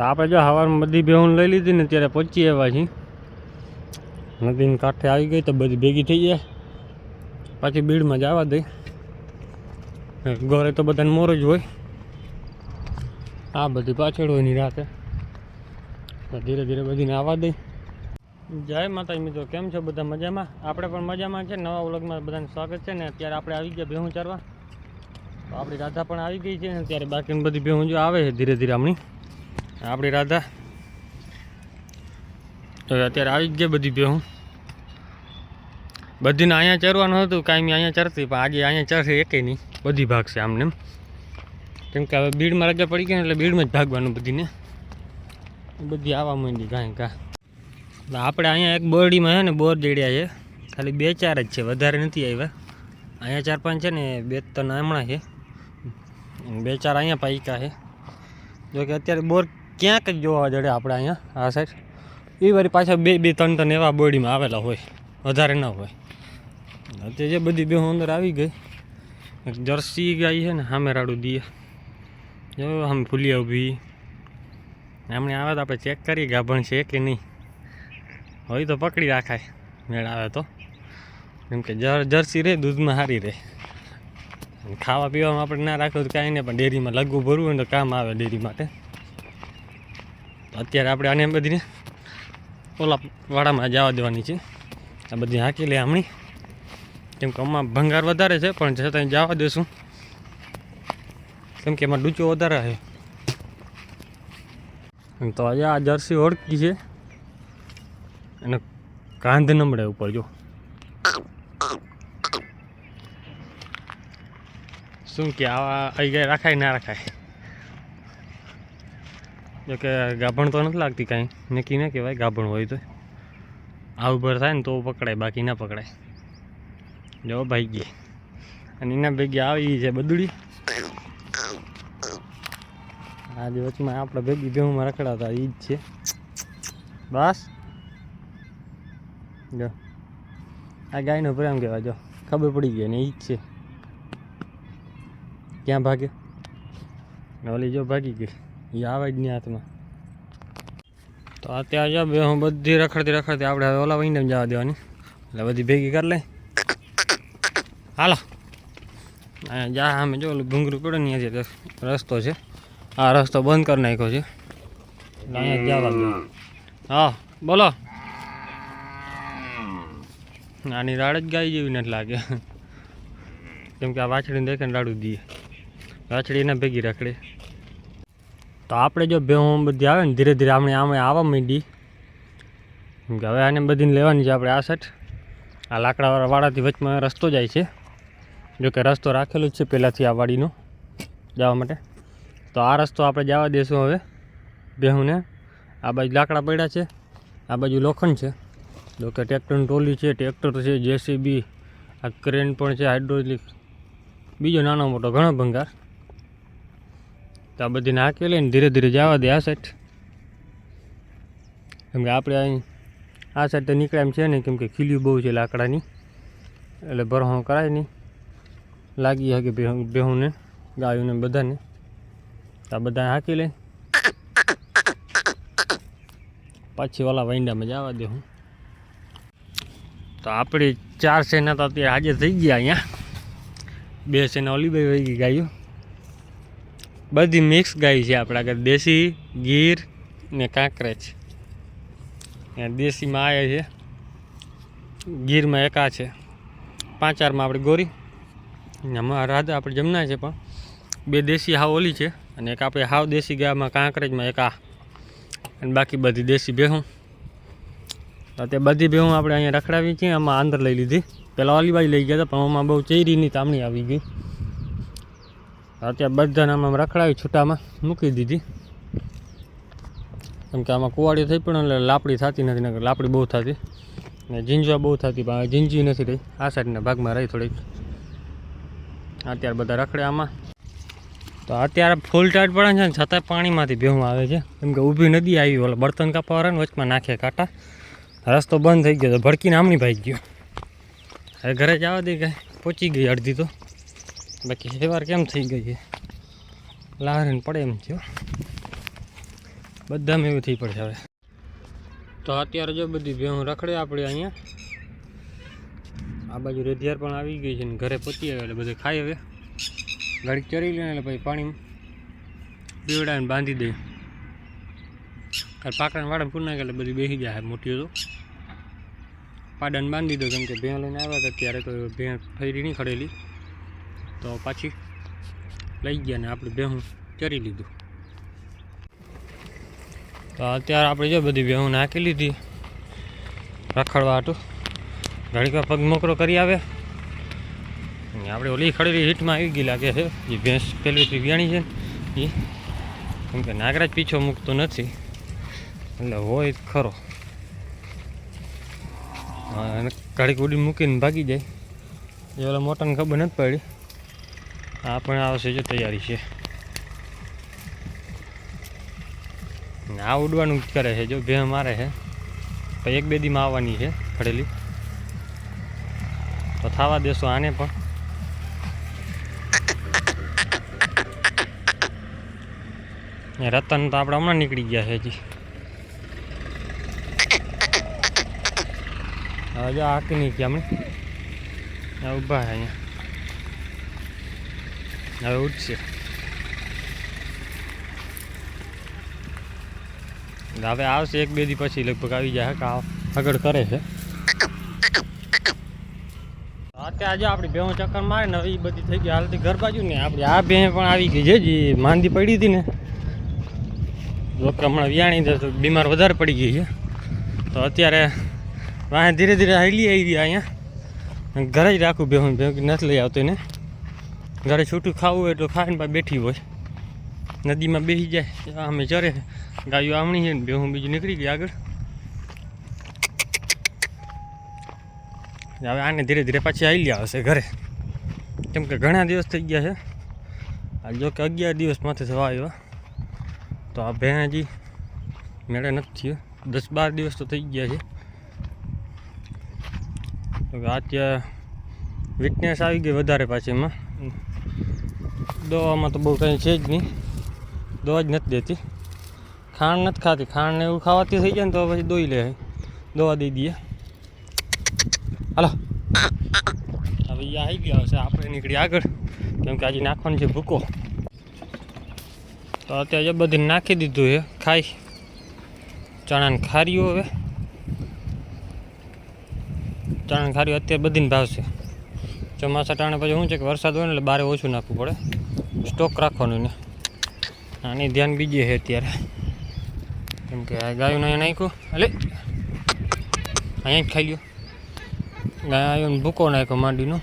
આપણે જો સવારમાં બધી બેહુન લઈ લીધી ને ત્યારે પહોંચી આવ્યા છીએ. નદીની કાંઠે આવી ગઈ તો બધી ભેગી થઈ જાય. પાછી બીડમાં જવા દઈ ઘરે તો બધાને મોર જ હોય. આ બધી પાછળ હોયની રાતે. ધીરે ધીરે બધીને આવવા દઈ જય માતાજી મિત્રો, કેમ છો બધા મજામાં? આપણે પણ મજામાં છે. નવા વ્લોગમાં બધાને સ્વાગત છે ને અત્યારે આપણે આવી ગયા ભેહું ચારવા. તો આપણી રાધા પણ આવી ગઈ છે ને ત્યારે બાકીની બધી ભેહું જો આવે છે ધીરે ધીરે હમણી. આપણી રાધા. હવે અત્યારે આવી જ ગઈ બધી ભેહું. બધીને અહીંયા ચરવાનું હતું, કાંઈ અહીંયા ચરતી, પણ આજે અહીંયા ચરશે એકે નહીં. બધી ભાગ છે આમને એમ. કેમ કે હવે બીડમાં રજા પડી ગઈ એટલે બીડમાં જ ભાગવાનું બધીને. બધી આવવા માંડી કાંઈ કાં. આપણે અહીંયા એક બોરડીમાં છે ને, બોર જડ્યા છે. ખાલી બે ચાર જ છે, વધારે નથી આવ્યા. અહીંયા ચાર પાંચ છે ને, બે ત્રણ હમણાં છે. બે ચાર અહીંયા પાઈકા છે. જોકે અત્યારે બોર ક્યાંક જ જોવા જડે આપણે અહીંયા, આ સાઈડ એ વારી પાછા બે બે, ત્રણ ત્રણ એવા બોડીમાં આવેલા હોય, વધારે ન હોય. અત્યારે જે બધી બે અંદર આવી ગઈ જર્સી ગાય છે ને, સામે રાડું દીએ. આમ ફૂલી ઊભી. એમણે આવે તો આપણે ચેક કરીએ ગાભણ છે કે નહીં. હોય તો પકડી રાખાય, મેળ આવે તો. કેમ કે જર જર્સી રહે દૂધમાં સારી રહે ખાવા પીવામાં આપણે ના રાખવું તો કાંઈ નહીં, પણ ડેરીમાં લગવું ભરવું હોય તો કામ આવે ડેરી માટે. અત્યારે આપણે આને બધીને ઓલા વાડામાં જવા દેવાની છે. આ બધી હાંકી લે હમણી કેમ કે આમાં ભંગાર વધારે છે, પણ છતાં જવા દેશું. કેમ કે એમાં ડૂચો વધારે છે. તો આજે આ જર્સી ઓળખી છે. અને કાંધ નમડે ઉપર, જો. શું કે આવા અહીં ગયા, રાખાય, ના રાખાય? જો કે ગાભણ તો નથી લાગતી કાંઈ. નક્કી ના કહેવાય, ગાભણ હોય તો. આ ઉભર થાય ને તો પકડાય, બાકી ના પકડાય. જો ભાઈ ગઈ અને એના ભેગી આવી છે બદુડી. આજે વચમાં આપણે ભેગી બેહુમાં રખડાતા એ જ છે. બસ. જો. આ ગાયનો પ્રેમ કહેવાય, જો. ખબર પડી ગઈ ને એ જ છે. ક્યાં ભાગ્યો? ઓલી જો ભાગી ગઈ. એ આવે જ નહીં હાથમાં. તો અત્યારે જો બે હું બધી રખડતી રખડતી આપણે હવે ઓલા વહીને જવા દેવાની. એટલે બધી ભેગી કરી લે હાલો. જા અમે જો ઓલું ભૂંગરું પડે ને રસ્તો છે. આ રસ્તો બંધ કરી નાખ્યો છે. અહીંયા જવા દો. હા, બોલો. નાની રાડ જ ગાય જેવી નથી લાગે. કેમ કે આ વાછડીને દેખે ને રાડું દઈએ. વાછડી એના ભેગી રખડે. તો આપણે જો ભેહું બધી આવે ને ધીરે ધીરે આપણે આમે આવવા માંડી. કેમ કે હવે આને બધીને લેવાની છે આપણે આ સેટ આ લાકડાવાળા વાડાથી વચમાં રસ્તો જાય છે. જો કે રસ્તો રાખેલો જ છે પહેલાંથી આ વાડીનો જવા માટે. તો આ રસ્તો આપણે જવા દેશું હવે બેહુને. આ બાજુ લાકડા પડ્યા છે. આ બાજુ લોખંડ છે. જો કે ટ્રેક્ટરની ટોલી છે, ટ્રેક્ટર છે, જેસીબી, આ ક્રેન પણ છે, હાઇડ્રોલિક. બીજો નાનો મોટો ઘણો ભંગાર. તો આ બધી નાખી લઈને ધીરે ધીરે જવા દે આ સાઈડ કેમ કે આપણે અહીં આ સાઈડ તો નીકળ્યા એમ છે નહીં, કેમ કે ખીલ્યું બહુ છે લાકડાની. એટલે ભરહો કરાય નહીં. લાગી બેહું બેહુંને ગાયોને બધાને. તો આ બધા હાંકી લે. પાછી ઓલા વાંડામાં જવા દે હું. તો આપણી ચાર સેના તો અત્યારે હાજર થઈ ગયા અહીંયા. બે સેના ઓલી બે વહી ગઈ ગાયો. બધી મિક્સ ગાય છે આપણા આગળ દેશી, ગીર ને કાંકરેજ. દેશીમાં આવે છે. ગીરમાં એકા છે. પાંચ ચારમાં આપણે ગોરી. આમાં રાધા આપણે જમના છે પણ. બે દેશી હાવ ઓલી છે અને એક આપણે હાવ દેશી ગાયમાં કાંકરેજમાં એક આ. અને બાકી બધી દેશી ભેહું. તે બધી ભેહું આપણે અહીંયા રખડાવી છીએ આમાં અંદર લઈ લીધી. પહેલાં ઓલી બાજુ લઈ ગયા હતા, પણ આમાં બહુ ચેરીની તામણી આવી ગઈ. અત્યારે બધાને આમ રખડાવી છૂટામાં મૂકી દીધી. કેમ કે આમાં કુવાડી થઈ પણ એટલે લાપડી થતી નથી, નકર લાપડી બહુ થતી. ને ઝીંઝવા બહુ થતી, પણ ઝીંઝી નથી રહી. આ સાઈડના ભાગમાં રહી થોડીક. અત્યારે બધા રખડે આમાં. તો અત્યારે ફૂલ ટાઈટ પડે છે ને છતાંય પાણીમાંથી ભેહું આવે છે. કેમ કે ઊભી નદી આવી, ઓલા બર્તન કાપવા ને વચમાં નાખે કાંટા. રસ્તો બંધ થઈ ગયો તો ભડકીને આમણી ભાઈ ગયો. હવે ઘરે જવા દે કાંઈ પહોંચી ગઈ અડધી તો. બાકી સેવાર કેમ થઈ ગઈ છે? લારીને પડે એમ થયો. બધામાં એવું થઈ પડશે હવે. તો અત્યારે જો બધી ભેહું રખડે આપણે અહીંયા. આ બાજુ રેધિયાર પણ આવી ગઈ છે ને ઘરે પતી આવે એટલે બધે ખાઈ હવે. ગાડી ચરી લે એટલે પછી પાણી પીવડાવીને બાંધી દે. કાલ પાકડાને વાળા પૂર નાખે એટલે બધી બેસી જાય મોટી તો. પાડાને બાંધી દો કેમ કે ભેં લઈને આવ્યા હતા ત્યારે તો ભેં ફરી નહીં ખડેલી. તો પાછી લઈ ગયા ને આપણે બેહું ચરી લીધું. તો અત્યારે આપણે જો બધી બેહું નાખી લીધી. રખડવા હતું ઘડીક પગ મોકરો કરી આવે. આપણે ઓલી ખડેલી હીટમાં આવી ગઈ લાગે છે જે ભેંસ પેલી વ્યાણી છે ને એ કેમ કે નાગરાજ પીછો મૂકતો નથી. એટલે હોય ખરો. ઘડીક ઉડી મૂકીને ભાગી જાય. એ ઓલા મોટાને ખબર નથી પડી. આ પણ આવશે જો તૈયારી છે. આ ઉડવાનું કરે છે, જો ભે મારે છે. પછી એક બે દીમાં આવવાની છે ખડેલી. તો થવા દેશો આને પણ. રતન તો આપણે હમણાં નીકળી ગયા છે હજી. હવે જો આકી નહીં ગયા હમણાં. ઊભા છે અહીંયા. હવે ઉઠશે હવે આવશે એક બે દી પછી, લગભગ આવી જાય કાવ આગળ કરે છે. અત્યારે આજે આપણી બેહો ચક્કર મારે ને એ બધી થઈ ગઈ હાલતી ઘર બાજુ ને, આપણી આ બે પણ આવી ગઈ છે જે માંદી પડી હતી ને. લોકો હમણાં વિયાણી તો બીમાર વધારે પડી ગઈ છે. તો અત્યારે વાહ ધીરે ધીરે હાલી આવી અહીંયા. ઘરે જ રાખું બેહું ભેગું નથી લઈ આવતો એને. ઘરે છૂટું ખાવું હોય તો ખાઈને બેઠી હોય. નદીમાં બેસી જાય અમે ચરે. ગાયો આમણી છે ને બેહું બીજું નીકળી ગઈ આગળ. હવે આને ધીરે ધીરે પાછી આવી આવશે ઘરે. કેમ કે ઘણા દિવસ થઈ ગયા છે. આ જો કે અગિયાર દિવસ માથે થવા આવ્યા. તો આ ભેં હજી મેળે નથી થયો. દસ બાર દિવસ તો થઈ ગયા છે. તો કે અત્યારે વિટનેસ આવી ગઈ વધારે પાછી એમાં. દવામાં તો બહુ કંઈ છે જ નહીં. દવા જ નથી દેતી. ખાંડ નથી ખાતી. ખાંડને એવું ખાવાથી થઈ જાય ને તો પછી દોઈ લે. દવા દઈ દઈએ. હાલો. હવે એ આવી ગયા હશે આપણે નીકળી આગળ. કેમ કે આજે નાખવાનું છે ભૂકો. તો અત્યારે બધી નાખી દીધું છે, ખાઈ. ચણાને ખારીઓ હવે. ચણાને ખારીઓ અત્યારે બધીને ભાવશે. ચોમાસા ટાણે પછી શું છે કે વરસાદ હોય ને એટલે બારે ઓછું નાખવું પડે. સ્ટોક રાખવાનું ને. આની ધ્યાન બીજે છે અત્યારે. કેમ કે ગાયું અહીંયા નાખ્યું. એટલે અહીંયા જ ખાઈ લ્યો. ગાયું ભૂકો નાખ્યો માંડીનો.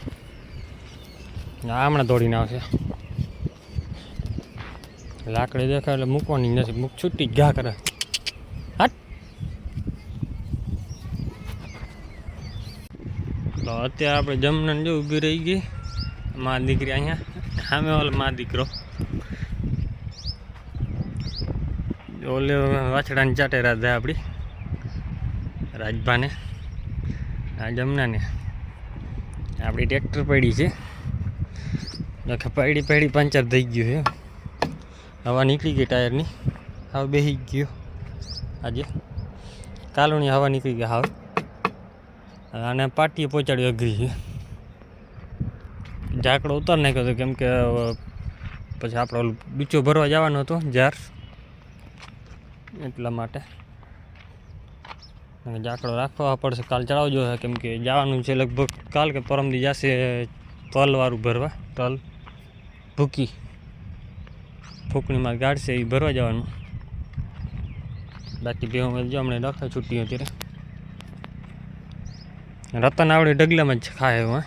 હમણાં દોડીને આવશે. લાકડી દેખાય એટલે મૂકવાની નથી. મૂક છૂટી જ ઘા કરે હટ તો અત્યારે આપણે જમનાને જો ઊભી રહી ગઈ. માં દીકરી અહીંયા. સામે વાળો મા દીકરો. ઓલે વાછડાને ચાટે રાધા આપણી. રાજભાને. આ જમનાને. આપણી ટ્રેક્ટર પડી છે. પડી પડી પંચર થઈ ગયું છે. હવા નીકળી ગઈ ટાયરની. હવે બેસી ગયો. આજે. કાલુની હવા નીકળી ગઈ, હાવ. અને પાટીએ પહોંચાડ્યું અઘરી. ઝાકડો ઉતાર નાખ્યો હતો કેમ કે પછી આપણે ઓલું બીચો ભરવા જવાનો હતો, જાર. એટલા માટે. ઝાકડો રાખવા પડશે, કાલ ચડાવજો કેમ કે જવાનું છે લગભગ કાલ કે પરમદી જશે તલવાળું ભરવા, તલ, ભૂકી. ફૂકણીમાં ગાઢશે એ ભરવા જવાનું. બાકી બે જો હમણાં રખાય છૂટી અત્યારે રતન આવડી ડગલામાં જ ખાય એવું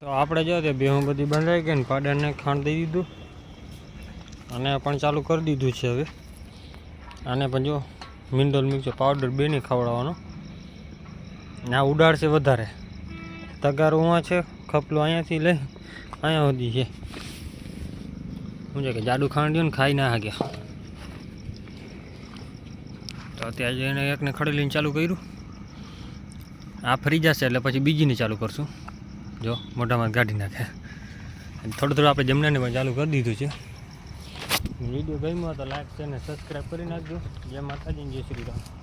તો આપણે જો તે બેહું બધી બંધાઈ ગઈ ને પાડરને ખાંડ દઈ દીધું. અને પણ ચાલુ કરી દીધું છે હવે. આને પણ જો મિનરલ મિક્સર પાવડર બે નહીં ખવડાવવાનો. ને આ ઉડાડશે વધારે. તગારો ઉવા છે, ખપલો અહીંયાથી લઈ, અહીંયા સુધી છે. શું છે કે જાડુ ખાંડ્યું ને ખાઈ ના હાગ્યા તો અત્યારે એને એકને ખડેલીને ચાલુ કર્યું. આ ફરી જશે એટલે પછી બીજીને ચાલુ કરશું. જો, મોઢામાં કાઢી નાખે. થોડું થોડું આપણે જમનાને પણ ચાલુ કરી દીધું છે. વીડિયો ગમ્યો તો લાઈક છે ને સબસ્ક્રાઈબ કરી નાખજો. જય માતાજી, જય શ્રી રામ.